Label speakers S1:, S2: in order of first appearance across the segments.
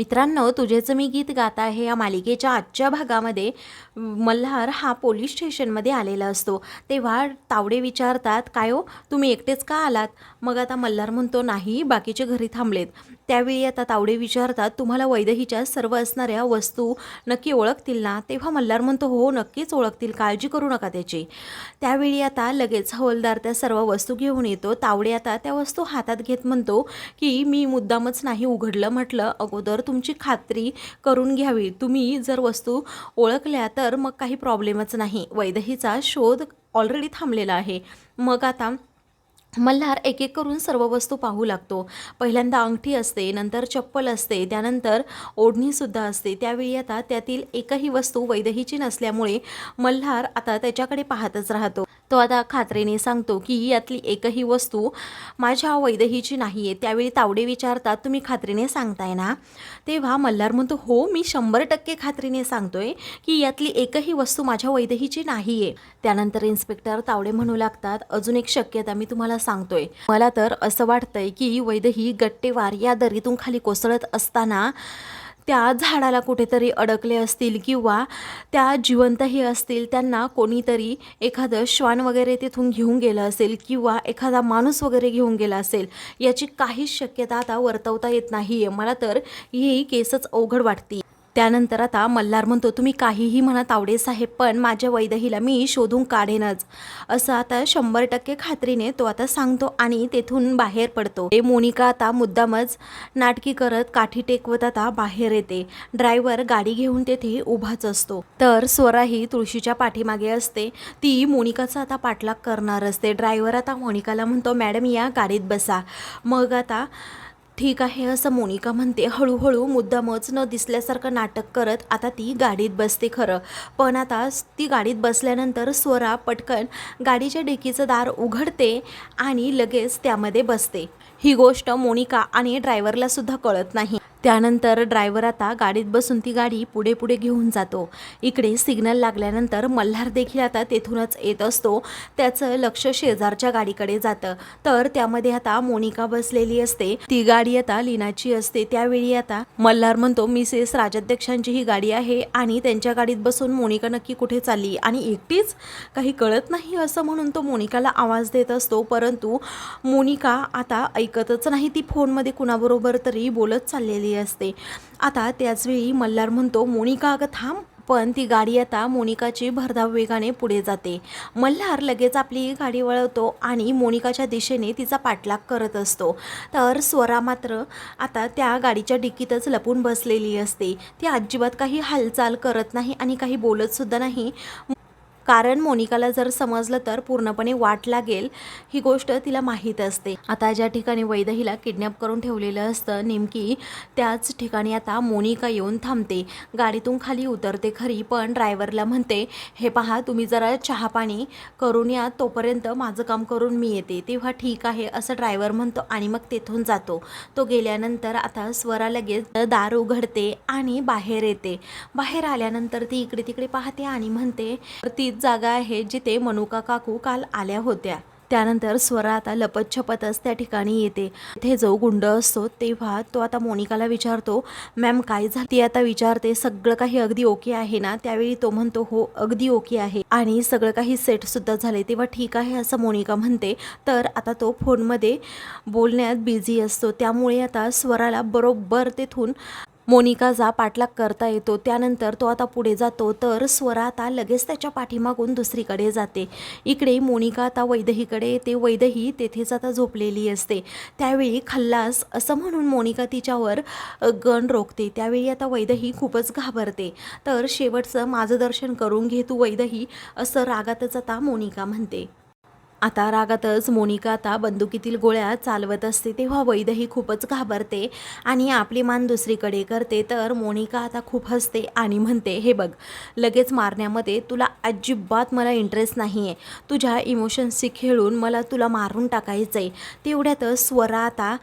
S1: मित्रांनो तुझेचं मी गीत गात आहे. या मालिकेच्या आजच्या भागामध्ये मल्हार हा पोलीस स्टेशनमध्ये आलेला असतो. तेव्हा तावडे विचारतात काय हो तुम्ही एकटेच का आलात? मग आता मल्हार म्हणतो नाही बाकीचे घरी थांबलेत. त्यावेळी आता तावडे विचारतात तुम्हाला वैदहीच्या सर्व असणाऱ्या वस्तू नक्की ओळखतील ना? तेव्हा मल्हार म्हणतो हो नक्कीच ओळखतील काळजी करू नका त्याची. त्यावेळी आता लगेच हवलदार त्या सर्व वस्तू घेऊन येतो. तावडे आता त्या वस्तू हातात घेत म्हणतो की मी मुद्दामच नाही उघडलं म्हटलं अगोदर तुमची खात्री करून घ्यावी. तुम्ही जर वस्तू ओळखल्या तर मग काही प्रॉब्लेमच नाही. वैदहीचा शोध ऑलरेडी थांबलेला आहे. मग आता मल्हार एक एक करून सर्व वस्तू पाहू लागतो. पहिल्यांदा अंगठी असते नंतर चप्पल असते त्यानंतर ओढणीसुद्धा असते. त्यावेळी आता त्यातील एकही वस्तू वैदहीची नसल्यामुळे मल्हार आता त्याच्याकडे पाहतच राहतो. तो आता खात्रीने सांगतो की यातली एकही वस्तू माझ्या वैदहीची नाही आहे. त्यावेळी तावडे विचारतात तुम्ही खात्रीने सांगताय ना? तेव्हा मल्हार म्हणतो हो मी शंभर टक्के खात्रीने सांगतोय की यातली एकही वस्तू माझ्या वैदहीची नाही आहे. त्यानंतर इन्स्पेक्टर तावडे म्हणू लागतात अजून एक शक्यता मी तुम्हाला सांगतोय. मला तर असं वाटतंय की वैदही गट्टेवार या दरीतून खाली कोसळत असताना त्या झाडाला कुठेतरी अडकले असतील किंवा त्या जिवंतही असतील त्यांना कोणीतरी एखादं श्वान वगैरे तिथून घेऊन गेलं असेल किंवा एखादा माणूस वगैरे घेऊन गेला असेल याची काहीच शक्यता आता वर्तवता येत नाही आहे मला तर ही केसच अवघड वाटते त्यानंतर आता मल्हार म्हणतो तुम्ही काहीही म्हणत तावडे साहेब पण माझ्या वैदहीला मी शोधून काढेनच. असं आता शंभर टक्के खात्रीने तो आता सांगतो आणि तेथून बाहेर पडतो. हे मोनिका आता मुद्दामच नाटकी करत काठी टेकवत आता बाहेर येते. ड्रायव्हर गाडी घेऊन तेथे उभाच असतो. तर स्वरा ही तुळशीच्या पाठीमागे असते. ती मोनिकाचा आता पाठलाग करणार असते ड्रायव्हर आता मोनिकाला म्हणतो मॅडम या गाडीत बसा. मग आता ठीक आहे असं मोनिका म्हणते. हळूहळू मुद्दामच न दिसल्यासारखं नाटक करत आता ती गाडीत बसते खरं. पण आता ती गाडीत बसल्यानंतर स्वरा पटकन गाडीच्या डेकीचं दार उघडते आणि लगेच त्यामध्ये बसते. ही गोष्ट मोनिका आणि ड्रायव्हरला सुद्धा कळत नाही. त्यानंतर ड्रायव्हर आता गाडीत बसून ती गाडी पुढे पुढे घेऊन जातो. इकडे सिग्नल लागल्यानंतर मल्हार देखील आता तेथूनच येत असतो. त्याचं लक्ष शेजारच्या गाडीकडे जातं. तर त्यामध्ये आता मोनिका बसलेली असते. ती गाडी आता लिनाची असते. त्यावेळी आता मल्हार म्हणतो मिसेस राजाध्यक्षांची ही गाडी आहे आणि त्यांच्या गाडीत बसून मोनिका नक्की कुठे चालली? आणि एकटीच? काही कळत नाही असं म्हणून तो मोनिकाला आवाज देत असतो. परंतु मोनिका आता ऐकतच नाही. ती फोनमध्ये कुणाबरोबर तरी बोलत चाललेली असते. आता त्याचवेळी मल्हार म्हणतो मोनिका अगं थांब पण ती गाडी आता मोनिकाची भरधाव वेगाने पुढे जाते. मल्हार लगेच आपली गाडी वळवतो आणि मोनिकाच्या दिशेने तिचा पाठलाग करत असतो. तर स्वरा मात्र आता त्या गाडीच्या डिकीतच लपून बसलेली असते. ती अजिबात काही हालचाल करत नाही आणि काही बोलतसुद्धा नाही. कारण मोनिकाला जर समजलं तर पूर्णपणे वाट लागेल ही गोष्ट तिला माहीत असते. आता ज्या ठिकाणी वैदहीला किडनॅप करून ठेवलेलं असतं नेमकी त्याच ठिकाणी आता मोनिका येऊन थांबते. गाडीतून खाली उतरते खरी पण ड्रायव्हरला म्हणते हे पहा तुम्ही जरा चहा पाणी करून या तोपर्यंत माझं काम करून मी येते. तेव्हा ठीक आहे असं ड्रायव्हर म्हणतो आणि मग तेथून जातो. तो गेल्यानंतर आता स्वरा लगेच दार उघडते आणि बाहेर येते. बाहेर आल्यानंतर ती इकडे तिकडे पाहते आणि म्हणते ती तीच जागा आहे जिथे मनुका काकू काल आल्या होत्या. त्यानंतर स्वरा आता लपत छपतच त्या ठिकाणी येते. तिथे जो गुंड असतो तेव्हा तो आता मोनिकाला विचारतो मॅम काय झालं? ती आता विचारते सगळं काही अगदी ओके आहे ना? त्यावेळी तो म्हणतो हो अगदी ओके आहे. आणि सगळं काही सेट सुद्धा झाले. तेव्हा ठीक आहे असं मोनिका म्हणते. तर आता तो फोनमध्ये बोलण्यात बिझी असतो. त्यामुळे आता स्वराला बरोबर तेथून मोनिकाचा पाठलाग करता येतो त्यानंतर तो आता पुढे जातो तर स्वरा आता लगेच त्याच्या पाठीमागून दुसरीकडे जाते. इकडे मोनिका आता वैदहीकडे येते वैदही तेथेच आता झोपलेली असते. त्यावेळी खल्लास असं म्हणून मोनिका तिच्यावर गण रोखते. त्यावेळी आता वैदही खूपच घाबरते. तर शेवटचं माझं दर्शन करून घे तू वैदही असं रागातच आता मोनिका म्हणते. आता रागातच मोनिका आता बंदुकीतील गोळ्या चालवत असते तेव्हा वैदही खूपच घाबरते आणि आपली मान दुसरीकडे करते. तर मोनिका आता खूप हसते आणि म्हणते हे बघ लगेच मारण्यामध्ये तुला अजिबात मला इंटरेस्ट नाही आहे तुझ्या इमोशन्सशी खेळून मला तुला मारून टाकायचं आहे तेवढ्यातच स्वरा आता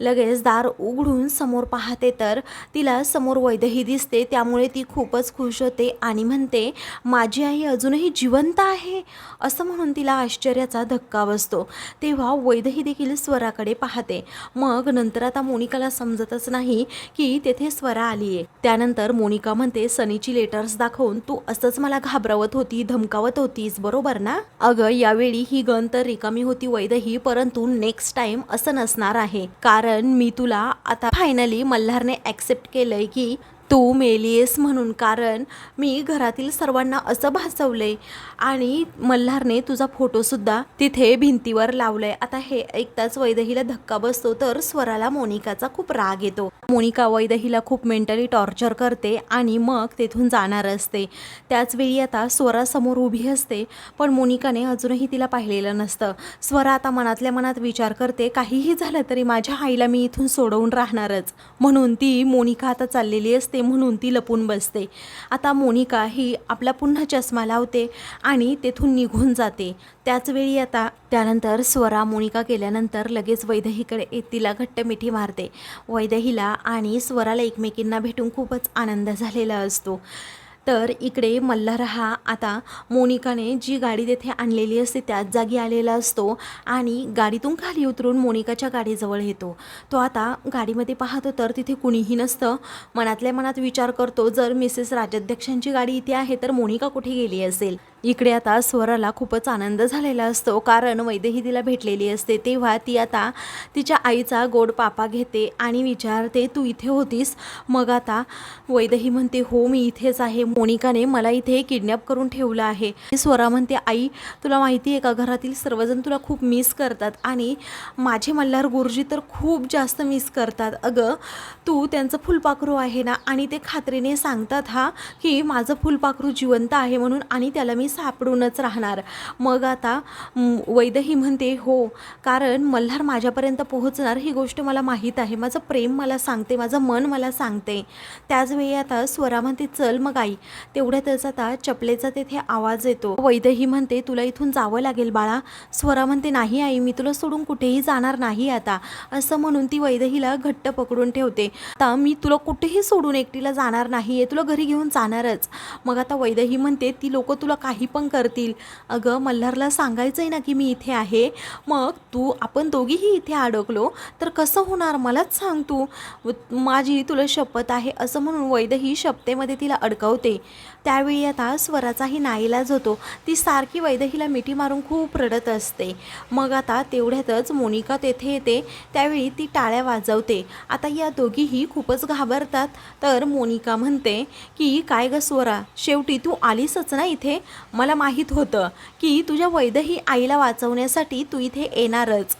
S1: लगेच दार उघडून समोर पाहते. तर तिला समोर वैदही दिसते त्यामुळे ती खूपच खुश होते आणि म्हणते माझी आई अजूनही जिवंत आहे? असं म्हणून तिला आश्चर्याचा धक्का बसतो. तेव्हा वैदेही देखील स्वराकडे पाहते. मग नंतर आता मोनिकाला समजतच नाही की तेथे स्वरा आली आहे त्यानंतर मोनिका म्हणते सनीची लेटर्स दाखवून तू असंच मला घाबरवत होती धमकावत होतीस बरोबर ना? अगं यावेळी ही गण तर रिकामी होती वैदही परंतु नेक्स्ट टाइम असं नसणार आहे. कारण मी तुला आता फायनली मल्हारने ॲक्सेप्ट केलंय की तू मेलीयस म्हणून कारण मी घरातील सर्वांना असं भासवलंय. आणि मल्हारने तुझा फोटोसुद्धा तिथे भिंतीवर लावलाय. आता हे ऐकताच वैदहीला धक्का बसतो तर स्वराला मोनिकाचा खूप राग येतो. मोनिका वैदहीला खूप मेंटली टॉर्चर करते आणि मग तेथून जाणार असते. त्याचवेळी आता स्वरासमोर उभी असते पण मोनिकाने अजूनही तिला पाहिलेलं नसतं. स्वरा आता मनातल्या मनात विचार करते काहीही झालं तरी माझ्या आईला मी इथून सोडवून राहणारच. म्हणून ती मोनिका आता चाललेली असते. म्हणून ती लपून बसते. आता मोनिका ही आपला पुन्हा चष्मा लावते आणि तेथून निघून जाते. त्याचवेळी आता त्यानंतर स्वरा मोनिका केल्यानंतर लगेच वैदेहीकडे तिला घट्ट मिठी मारते. वैदहीला आणि स्वराला एकमेकींना भेटून खूपच आनंद झालेला असतो. तर इकडे मल्हार हा आता मोनिकाने जी गाडी तेथे आणलेली असते त्याच जागी आलेला असतो आणि गाडीतून खाली उतरून मोनिकाच्या गाडीजवळ येतो. तो आता गाडीमध्ये पाहतो तर तिथे कुणीही नसतं. मनातल्या मनात विचार करतो जर मिसेस राजाध्यक्षांची गाडी इथे आहे तर मोनिका कुठे गेली असेल? इकडे आता स्वराला खूपच आनंद झालेला असतो कारण वैदेही तिला भेटलेली असते. तेव्हा ती आता तिच्या आईचा गोड पापा घेते आणि विचारते तू इथे होतीस? मग आता वैदेही म्हणते हो मी इथेच आहे. मोनिकाने मला इथे किडनॅप करून ठेवलं आहे. स्वरा म्हणते आई तुला माहिती आहे का घरातील सर्वजण तुला खूप मिस करतात आणि माझे मल्हार गुरुजी तर खूप जास्त मिस करतात. अगं तू त्यांचं फुलपाखरू आहे ना आणि ते खात्रीने सांगतात हा की माझं फुलपाखरू जिवंत आहे म्हणून आणि त्याला मी सापडूनच राहणार. मग आता वैदही म्हणते हो कारण मल्हार माझ्यापर्यंत पोहोचणार ही गोष्ट मला माहीत आहे. माझं प्रेम मला सांगते माझं मन मला सांगते. त्याचवेळी आता स्वरा म्हणते चल मग आई तेवढ्यातच आता चपलेचा तेथे आवाज येतो. वैदही म्हणते तुला इथून जावं लागेल बाळा. स्वरा म्हणते नाही आई मी तुला सोडून कुठेही जाणार नाही आता. असं म्हणून ती वैदहीला घट्ट पकडून ठेवते. आता मी तुला कुठेही सोडून एकटीला जाणार नाही आहे तुला घरी घेऊन जाणारच. मग आता वैदही म्हणते ती लोक तुला काही पण करतील. अगं मल्हारला सांगायचं आहे ना की मी इथे आहे. मग तू आपण दोघीही इथे अडकलो. तर कसं होणार? मलाच सांग तू. माझी तुला शपथ आहे. असं म्हणून वैदही शपथेमध्ये तिला अडकवते. त्यावेळी आता स्वराचाही नाईलाज होतो. ती सारखी वैदहीला मिठी मारून खूप रडत असते. मग आता तेवढ्यातच मोनिका तेथे येते. त्यावेळी ती टाळ्या वाजवते. आता या दोघीही खूपच घाबरतात. तर मोनिका म्हणते की काय ग स्वरा शेवटी तू आलीसच ना इथे? मला माहीत होतं की तुझ्या वैदही आईला वाचवण्यासाठी तू इथे येणारच.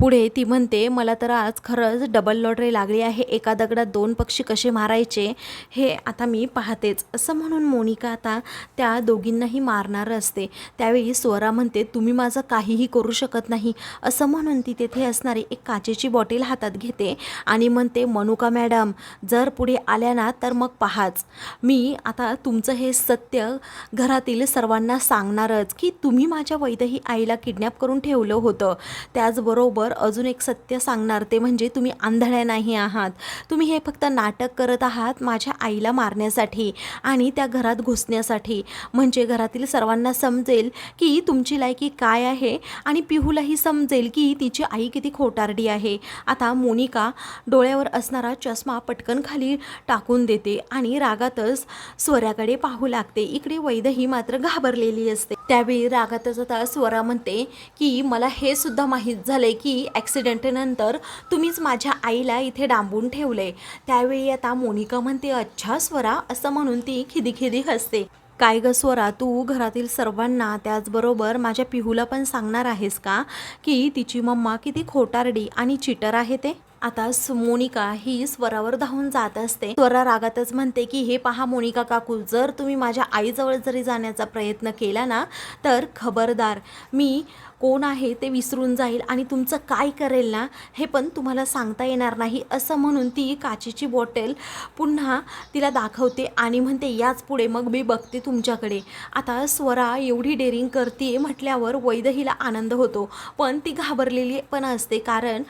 S1: पुढे ती म्हणते मला तर आज खरंच डबल लॉटरी लागली आहे. एका दगडात दोन पक्षी कसे मारायचे हे आता मी पाहतेच. असं म्हणून मोनिका आता त्या दोघींनाही मारणार असते. त्यावेळी स्वरा म्हणते तुम्ही माझं काहीही करू शकत नाही. असं म्हणून ती तेथे असणारी एक काचेची बॉटल हातात घेते आणि म्हणते मनुका मॅडम जर पुढे आल्या ना तर मग पहाच. मी आता तुमचं हे सत्य घरातील सर्वांना सांगणारच की तुम्ही माझ्या वैदही आईला किडनॅप करून ठेवलं होतं. त्याचबरोबर अजून एक सत्य सांगणार ते म्हणजे तुम्ही आंधळ्या नाही आहात. तुम्ही हे फक्त नाटक करत आहात माझ्या आईला मारण्यासाठी आणि त्या घरात घुसण्यासाठी. म्हणजे घरातील सर्वांना समजेल की तुमची लायकी काय आहे आणि पिहूलाही समजेल की तिची आई किती खोटारडी आहे. आता मोनिका डोळ्यावर असणारा चष्मा पटकन खाली टाकून देते आणि रागातच स्वराकडे पाहू लागते. इकडे वैदही मात्र घाबरलेली असते. त्यावेळी रागातच आता स्वरा म्हणते की मला हे सुद्धा माहीत झालंय की ॲक्सिडेंटनंतर तुम्हीच माझ्या आईला इथे डांबून ठेवले. त्यावेळी आता मोनिका म्हणते अच्छा स्वरा असं म्हणून ती खिदीखिदी हसते. काय ग स्वरा तू घरातील सर्वांना त्याचबरोबर माझ्या पिहूला पण सांगणार आहेस का? की तिची मम्मा किती खोटारडी आणि चिटर आहे ते? आता मोनिका ही स्वरावर धावून जात असते. स्वरा रागातच म्हणते की हे पहा मोनिका काकू जर तुम्ही माझ्या आईजवळ जरी जाण्याचा प्रयत्न केला ना तर खबरदार. मी कोण आहे ते विसरून जाईल आणि तुमचं काय करेल ना हे पण तुम्हाला सांगता येणार नाही असं म्हणून ती काचेची बॉटल पुन्हा तिला दाखवते आणि म्हणते याच पुढे मग मी बघते तुमच्याकडे. आता स्वरा एवढी डेअरिंग करते म्हटल्यावर वैदहीला आनंद होतो. पण ती घाबरलेली पण असते कारण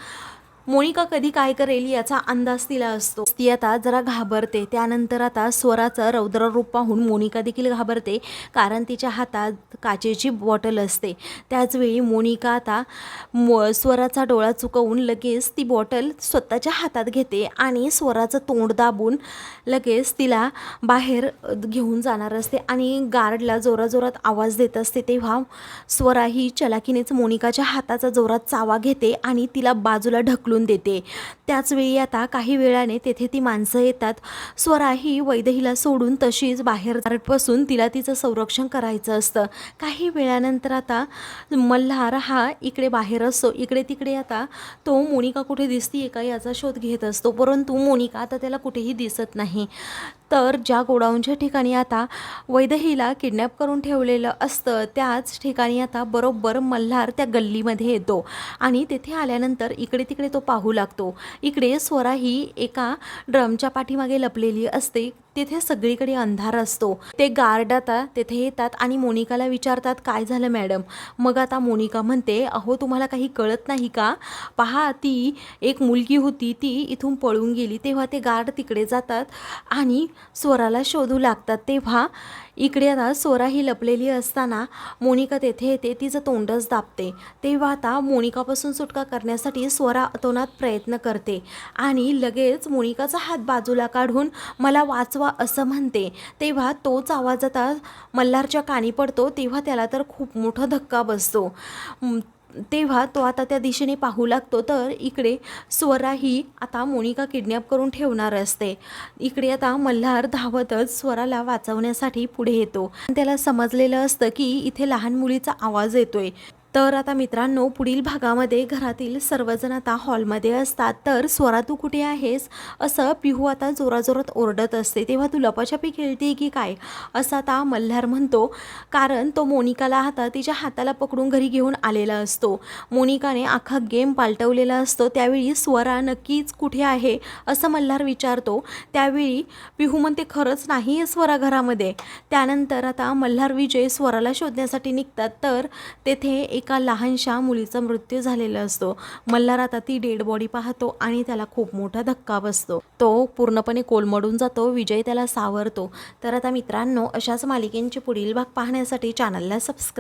S1: मोनिका कधी काय करेल याचा अंदाज तिला असतो. ती आता जरा घाबरते. त्यानंतर आता स्वराचं रौद्ररूप पाहून मोनिका देखील घाबरते कारण तिच्या हातात काचेची बॉटल असते. त्याचवेळी मोनिका आता मो स्वराचा डोळा चुकवून लगेच ती बॉटल स्वतःच्या हातात घेते आणि स्वराचं तोंड दाबून लगेच तिला बाहेर घेऊन जाणार असते आणि गार्डला जोराजोरात आवाज देत असते. तेव्हा स्वरा ही चलाकीनेच मोनिकाच्या हाताचा जोरात चावा घेते आणि तिला बाजूला ढकलून देते. त्याचवेळी आता काही वेळाने तेथे ती माणसं येतात. स्वरा ही सोडून तशीच बाहेर बसून तिला तिचं संरक्षण करायचं असतं. काही वेळानंतर आता मल्हार हा इकडे बाहेर असतो. इकडे तिकडे आता तो मोनिका कुठे दिसतीये का याचा शोध घेत असतो. परंतु मोनिका आता त्याला कुठेही दिसत नाही. तर ज्या गोडाऊनच्या ठिकाणी आता वैदहीला किडनॅप करून ठेवलेलं असतं त्याच ठिकाणी आता बरोबर मल्हार त्या गल्लीमध्ये येतो. आणि तेथे आल्यानंतर इकडे तिकडे तो पाहू लागतो. इकडे स्वरा ही एका ड्रमच्या पाठीमागे लपलेली असते. तेथे सगळीकडे अंधार असतो. ते गार्ड आता तेथे येतात आणि मोनिकाला विचारतात काय झालं मॅडम? मग आता मोनिका म्हणते अहो तुम्हाला काही कळत नाही का? पहा ती एक मुलगी होती. ती इथून पळून गेली. तेव्हा ते गार्ड तिकडे जातात आणि स्वराला शोधू लागतात. तेव्हा इकडे आता स्वरा ही लपलेली असताना मोनिका तेथे येते तिचं तोंडच दाबते. तेव्हा आता मोनिकापासून सुटका करण्यासाठी स्वरा अतोनात प्रयत्न करते आणि लगेच मोनिकाचा हात बाजूला काढून मला वाचवा असं म्हणते. तेव्हा तोच आवाज आता मल्हारच्या कानी पडतो तेव्हा त्याला तर खूप मोठा धक्का बसतो. तेव्हा तो आता त्या दिशेने पाहू लागतो. तर इकडे स्वरा ही आता मोनिका किडनॅप करून ठेवणार असते. इकडे आता मल्हार धावतच स्वराला वाचवण्यासाठी पुढे येतो. त्याला समजलेलं असतं की इथे लहान मुलीचा आवाज येतोय. तर आता मित्रांनो पुढील भागामध्ये घरातील सर्वजण आता हॉलमध्ये असतात. तर स्वरा तू कुठे आहेस? असं पिहू आता जोराजोरात ओरडत असते. तेव्हा तू लपाछपी खेळते की काय? असं आता मल्हार म्हणतो. कारण तो मोनिकाला आता तिच्या हाताला पकडून घरी घेऊन आलेला असतो. मोनिकाने अख्खा गेम पालटवलेला असतो. त्यावेळी स्वरा नक्कीच कुठे आहे? असं मल्हार विचारतो. त्यावेळी पिहू म्हणते खरंच नाही आहे स्वरा घरामध्ये. त्यानंतर आता मल्हार विजय स्वराला शोधण्यासाठी निघतात. तर तेथे एका लहानशा मुलीचा मृत्यू झालेला असतो. मल्हार आता ती डेड बॉडी पाहतो आणि त्याला खूप मोठा धक्का बसतो. तो पूर्णपणे कोलमडून जातो विजय त्याला सावरतो. तर आता मित्रांनो अशाच मालिकेंचे पुढील भाग पाहण्यासाठी चॅनलला सबस्क्राईब